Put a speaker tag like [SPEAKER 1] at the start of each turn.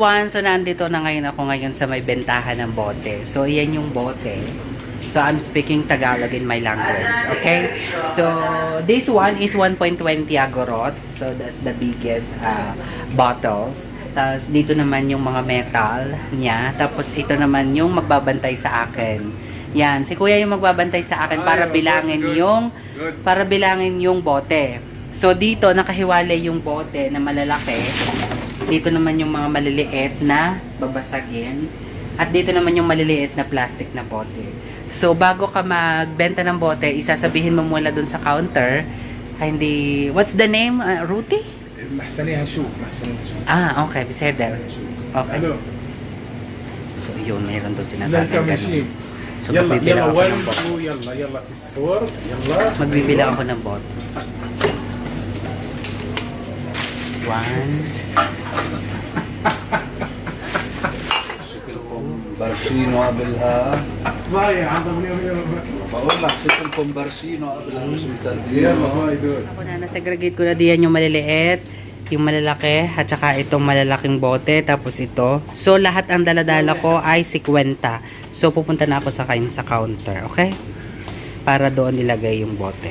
[SPEAKER 1] everyone! So, nandito na ngayon ako ngayon sa may bentahan ng bote. So, yan yung bote. So, I'm speaking Tagalog in my language. Okay? So, this one is 1.20 agorot. So, that's the biggest uh, bottles. Tapos, dito naman yung mga metal niya. Tapos, ito naman yung magbabantay sa akin. Yan. Si kuya yung magbabantay sa akin para bilangin yung para bilangin yung bote. So dito nakahiwalay yung bote na malalaki. Dito naman yung mga maliliit na babasagin. At dito naman yung maliliit na plastic na bote. So, bago ka magbenta ng bote, isasabihin mo muna dun sa counter, ah, hindi, what's the name? Uh, Ruti?
[SPEAKER 2] Mahsanihan Shoe. Mahsanihan Shoe.
[SPEAKER 1] Ah, okay. Biseder. Okay.
[SPEAKER 2] Ano?
[SPEAKER 1] So, yun, mayroon doon sinasabi. Ganun. So,
[SPEAKER 2] yalla,
[SPEAKER 1] magbibila
[SPEAKER 2] yalla,
[SPEAKER 1] ako
[SPEAKER 2] one,
[SPEAKER 1] ng bot.
[SPEAKER 2] Two, yalla, yalla, is four.
[SPEAKER 1] Yalla. Magbibila ako ng bot. One.
[SPEAKER 3] Barsino abilha.
[SPEAKER 2] Mari, handa
[SPEAKER 3] mo niya Bawa maksud kong barsino abilha
[SPEAKER 2] mo sa Yeah, mabay doon.
[SPEAKER 1] Ako na, nasegregate ko na diyan yung maliliit yung malalaki at saka itong malalaking bote tapos ito. So lahat ang daladala ko ay 50. So pupunta na ako sa kain sa counter, okay? Para doon ilagay yung bote.